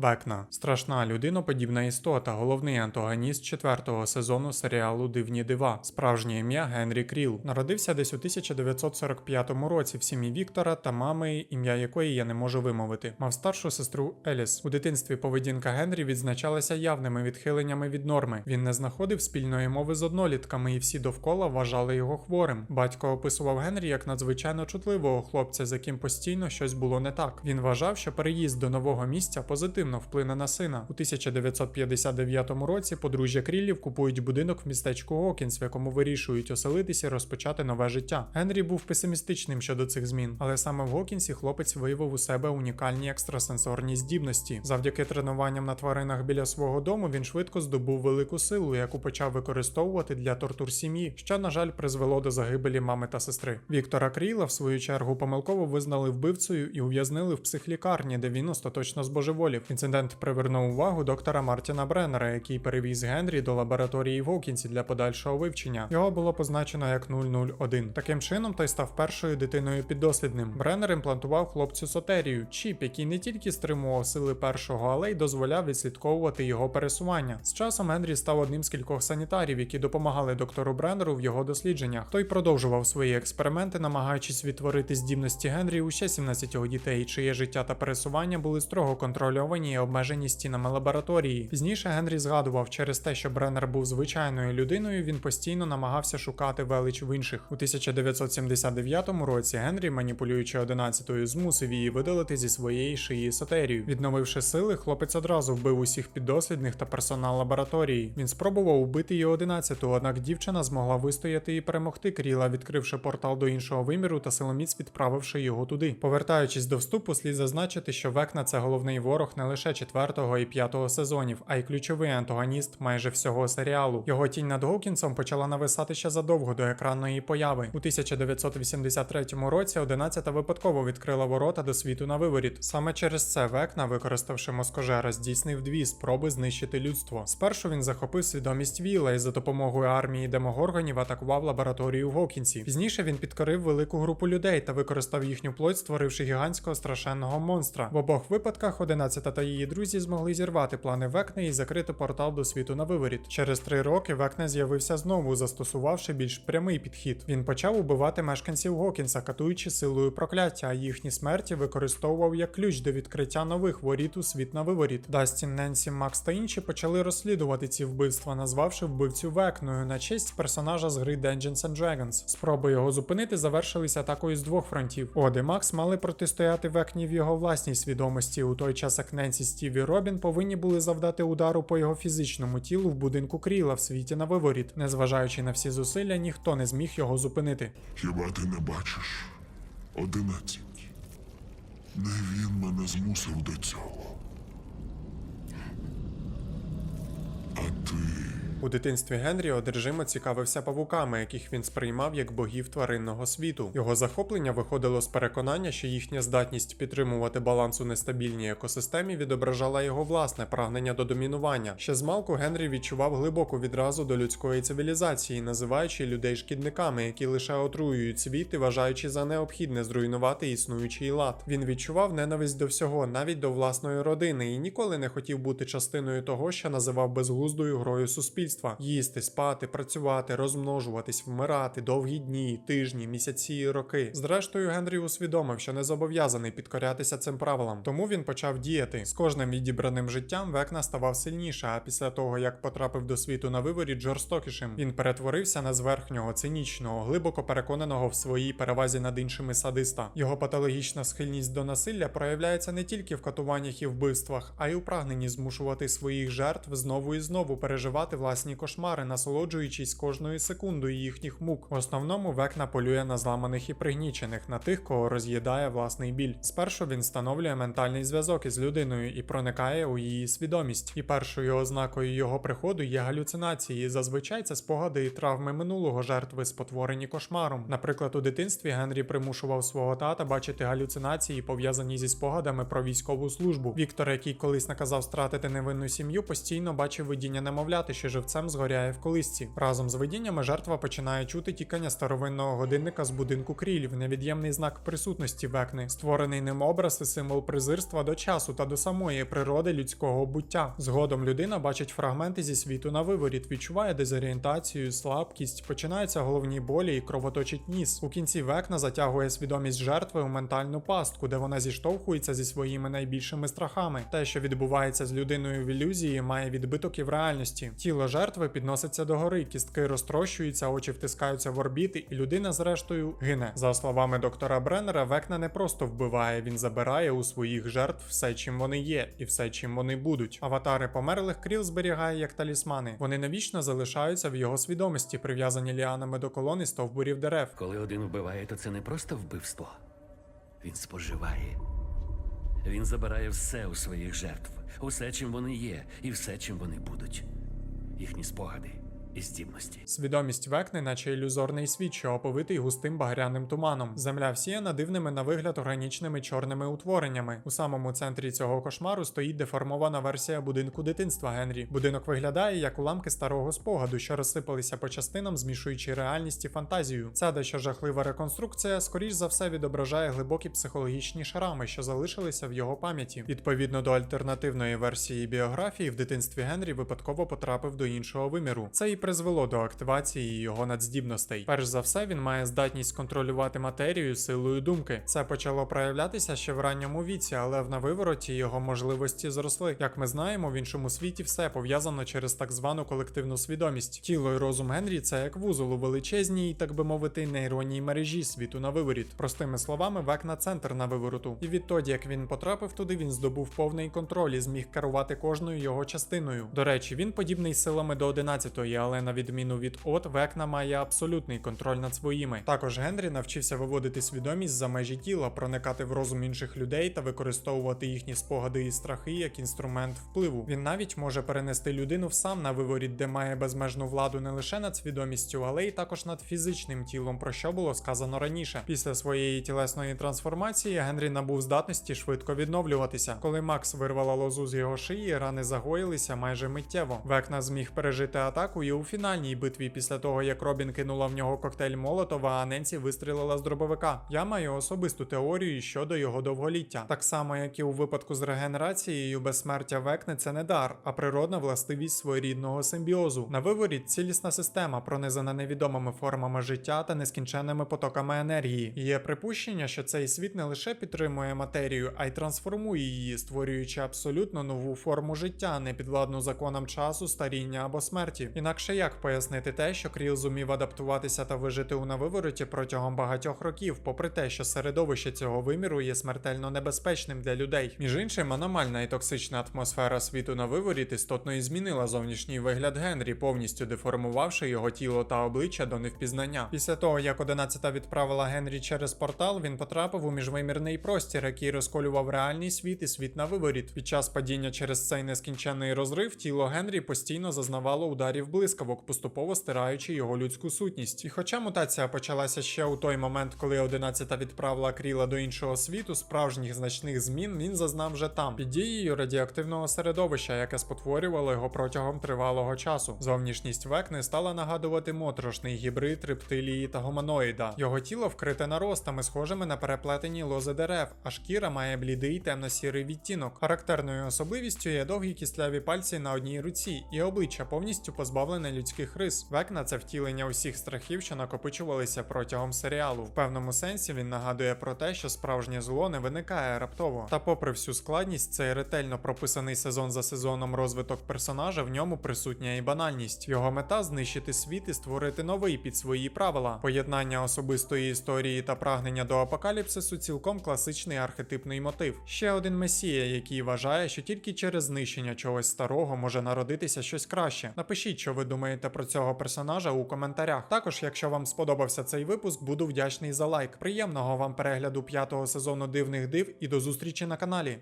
Векна страшна людиноподібна істота, головний антагоніст четвертого сезону серіалу Дивні дива. Справжнє ім'я Генрі Кріл. Народився десь у 1945 році в сім'ї Віктора та мами, ім'я якої я не можу вимовити. Мав старшу сестру Еліс. У дитинстві поведінка Генрі відзначалася явними відхиленнями від норми. Він не знаходив спільної мови з однолітками, і всі довкола вважали його хворим. Батько описував Генрі як надзвичайно чутливого хлопця, з яким постійно щось було не так. Він вважав, що переїзд до нового місця позитивно вплине на сина. У 1959 році подружжя Кріллів купують будинок в містечку Гокінс, в якому вирішують оселитися і розпочати нове життя. Генрі був песимістичним щодо цих змін, але саме в Гокінсі хлопець виявив у себе унікальні екстрасенсорні здібності. Завдяки тренуванням на тваринах біля свого дому він швидко здобув велику силу, яку почав використовувати для тортур сім'ї, що, на жаль, призвело до загибелі мами та сестри. Віктора Кріла, в свою чергу, помилково визнали вбивцею і ув'язнили в психлікарні, де він остаточно збожеволів. Інцидент привернув увагу доктора Мартіна Бреннера, який перевіз Генрі до лабораторії в Гокінсі для подальшого вивчення. Його було позначено як 001. Таким чином, той став першою дитиною піддослідним. Бреннер імплантував хлопцю сотерію, чіп, який не тільки стримував сили першого, але й дозволяв відслідковувати його пересування. З часом Генрі став одним з кількох санітарів, які допомагали доктору Бреннеру в його дослідженнях. Той продовжував свої експерименти, намагаючись відтворити здібності Генрі у ще 17 дітей, чиє життя та пересування були строго контрольовані і обмежені стінами лабораторії. Пізніше Генрі згадував, через те, що Бреннер був звичайною людиною, він постійно намагався шукати велич в інших. У 1979 році Генрі, маніпулюючи 11-ю, змусив її видалити зі своєї шиї сотерію. Відновивши сили, хлопець одразу вбив усіх піддослідних та персонал лабораторії. Він спробував убити її 11-ту, однак дівчина змогла вистояти і перемогти Кріла, відкривши портал до іншого виміру та силоміць відправивши його туди. Повертаючись до вступу, слід зазначити, що Векна це головний ворог не лише четвертого і п'ятого сезонів, а й ключовий антагоніст майже всього серіалу. Його тінь над Гокінсом почала нависати ще задовго до екранної появи. У 1983 році 11-та випадково відкрила ворота до світу на виворіт. Саме через це Векна, використавши москожера, здійснив дві спроби знищити людство. Спершу він захопив свідомість Віла і за допомогою армії демогоргонів атакував лабораторію в Гокінсі. Пізніше він підкорив велику групу людей та використав їхню плоть, створивши гігантського страшенного монстра. В обох випадках 11 та її друзі змогли зірвати плани Векни і закрити портал до світу на виворіт. Через три роки Векне з'явився знову, застосувавши більш прямий підхід. Він почав убивати мешканців Гокінса, катуючи силою прокляття, а їхні смерті використовував як ключ до відкриття нових воріт у світ на виворіт. Дастін, Ненсі, Макс та інші почали розслідувати ці вбивства, назвавши вбивцю Векною на честь персонажа з гри Dungeons and Dragons. Спроби його зупинити завершилися атакою з двох фронтів. Од і Макс мали протистояти Векні в його власній свідомості, у той час як Ненсі, Стів і Робін повинні були завдати удару по його фізичному тілу в будинку Кріла в світі на виворіт. Незважаючи на всі зусилля, ніхто не зміг його зупинити. Хіба ти не бачиш? Одинадцять. Не він мене змусив до цього. А ти. У дитинстві Генрі одержимо цікавився павуками, яких він сприймав як богів тваринного світу. Його захоплення виходило з переконання, що їхня здатність підтримувати баланс у нестабільній екосистемі відображала його власне прагнення до домінування. Ще з малку Генрі відчував глибоку відразу до людської цивілізації, називаючи людей шкідниками, які лише отруюють світ і вважаючи за необхідне зруйнувати існуючий лад. Він відчував ненависть до всього, навіть до власної родини, і ніколи не хотів бути частиною того, що називав безглуздою грою суспільства їсти, спати, працювати, розмножуватись, вмирати, довгі дні, тижні, місяці роки. Зрештою, Генрі усвідомив, що не зобов'язаний підкорятися цим правилам, тому він почав діяти. З кожним відібраним життям Векна ставав сильніше, а після того, як потрапив до світу на виворіт жорстокішим, він перетворився на зверхнього, цинічного, глибоко переконаного в своїй перевазі над іншими садиста. Його патологічна схильність до насилля проявляється не тільки в катуваннях і вбивствах, а й у прагненні змушувати своїх жертв знову і знову переживати власні кошмари, насолоджуючись кожною секундою їхніх мук. В основному Векна полює на зламаних і пригнічених, на тих, кого роз'їдає власний біль. Спершу він встановлює ментальний зв'язок із людиною і проникає у її свідомість. І першою ознакою його приходу є галюцинації. Зазвичай це спогади і травми минулого жертви, спотворені кошмаром. Наприклад, у дитинстві Генрі примушував свого тата бачити галюцинації, пов'язані зі спогадами про військову службу. Віктор, який колись наказав стратити невинну сім'ю, постійно бачив видіння немовляти, що живцем живцем згоряє в колисці. Разом з видіннями жертва починає чути тікання старовинного годинника з будинку крілів, невід'ємний знак присутності векни, створений ним образ і символ презирства до часу та до самої природи людського буття. Згодом людина бачить фрагменти зі світу на виворіт, відчуває дезорієнтацію, слабкість, починаються головні болі і кровоточить ніс. У кінці векна затягує свідомість жертви у ментальну пастку, де вона зіштовхується зі своїми найбільшими страхами. Те, що відбувається з людиною в ілюзії, має відбиток і в реальності. Тіло жертви підноситься до гори, кістки розтрощуються, очі втискаються в орбіти, і людина, зрештою, гине. За словами доктора Бреннера, Векна не просто вбиває, він забирає у своїх жертв все, чим вони є, і все, чим вони будуть. Аватари померлих кріл зберігає як талісмани. Вони навічно залишаються в його свідомості, прив'язані ліанами до колон і стовбурів дерев. Коли один вбиває, то це не просто вбивство. Він споживає. Він забирає все у своїх жертв, усе, чим вони є, і все, чим вони будуть. Їхні спогади і здібності. Свідомість векни, наче ілюзорний світ, що оповитий густим багряним туманом. Земля всіяна дивними на вигляд органічними чорними утвореннями. У самому центрі цього кошмару стоїть деформована версія будинку дитинства Генрі. Будинок виглядає як уламки старого спогаду, що розсипалися по частинам, змішуючи реальність і фантазію. Ця дещо жахлива реконструкція, скоріш за все, відображає глибокі психологічні шрами, що залишилися в його пам'яті. Відповідно до альтернативної версії біографії, в дитинстві Генрі випадково потрапив до іншого виміру. Це і призвело до активації його надздібностей. Перш за все, він має здатність контролювати матерію силою думки. Це почало проявлятися ще в ранньому віці, але в навивороті його можливості зросли. Як ми знаємо, в іншому світі все пов'язано через так звану колективну свідомість. Тіло і розум Генрі це як вузол у величезній, так би мовити, нейронній мережі світу на виворіт. Простими словами, векна центр на вивороту. І відтоді, як він потрапив туди, він здобув повний контроль і зміг керувати кожною його частиною. До речі, він подібний силами до 11-ї, але на відміну від От, Векна має абсолютний контроль над своїми. Також Генрі навчився виводити свідомість за межі тіла, проникати в розум інших людей та використовувати їхні спогади і страхи як інструмент впливу. Він навіть може перенести людину в сам на виворіт, де має безмежну владу не лише над свідомістю, але й також над фізичним тілом, про що було сказано раніше. Після своєї тілесної трансформації Генрі набув здатності швидко відновлюватися. Коли Макс вирвала лозу з його шиї, рани загоїлися майже миттєво. Векна зміг пережити атаку і у фінальній битві після того, як Робін кинула в нього коктейль Молотова, а Ненсі вистрілила з дробовика. Я маю особисту теорію щодо його довголіття. Так само, як і у випадку з регенерацією, безсмертя Векни це не дар, а природна властивість своєрідного симбіозу. На виворіт цілісна система, пронизана невідомими формами життя та нескінченними потоками енергії. Є припущення, що цей світ не лише підтримує матерію, а й трансформує її, створюючи абсолютно нову форму життя, не підвладну законам часу, старіння або смерті. Інакше як пояснити те, що Кріл зумів адаптуватися та вижити у навивороті протягом багатьох років, попри те, що середовище цього виміру є смертельно небезпечним для людей. Між іншим, аномальна і токсична атмосфера світу на виворіт істотно і змінила зовнішній вигляд Генрі, повністю деформувавши його тіло та обличчя до невпізнання. Після того, як 11 відправила Генрі через портал, він потрапив у міжвимірний простір, який розколював реальний світ і світ на виворіт. Під час падіння через цей нескінченний розрив тіло Генрі постійно зазнавало ударів блискавок, поступово стираючи його людську сутність. І хоча мутація почалася ще у той момент, коли 11 відправила Кріла до іншого світу, справжніх значних змін він зазнав вже там, під дією радіоактивного середовища, яке спотворювало його протягом тривалого часу. Зовнішність Векни стала нагадувати моторошний гібрид рептилії та гуманоїда. Його тіло вкрите наростами, схожими на переплетені лози дерев, а шкіра має блідий темно-сірий відтінок. Характерною особливістю є довгі кістляві пальці на одній руці, і обличчя повністю позбавлене людських рис. Векна це втілення усіх страхів, що накопичувалися протягом серіалу. В певному сенсі він нагадує про те, що справжнє зло не виникає раптово. Та попри всю складність, цей ретельно прописаний сезон за сезоном розвиток персонажа, в ньому присутня і банальність. Його мета знищити світ і створити новий під свої правила. Поєднання особистої історії та прагнення до апокаліпсису цілком класичний архетипний мотив. Ще один месія, який вважає, що тільки через знищення чогось старого може народитися щось краще. Напишіть, що ви думаєте про цього персонажа у коментарях. Також, якщо вам сподобався цей випуск, буду вдячний за лайк. Приємного вам перегляду п'ятого сезону дивних див і до зустрічі на каналі.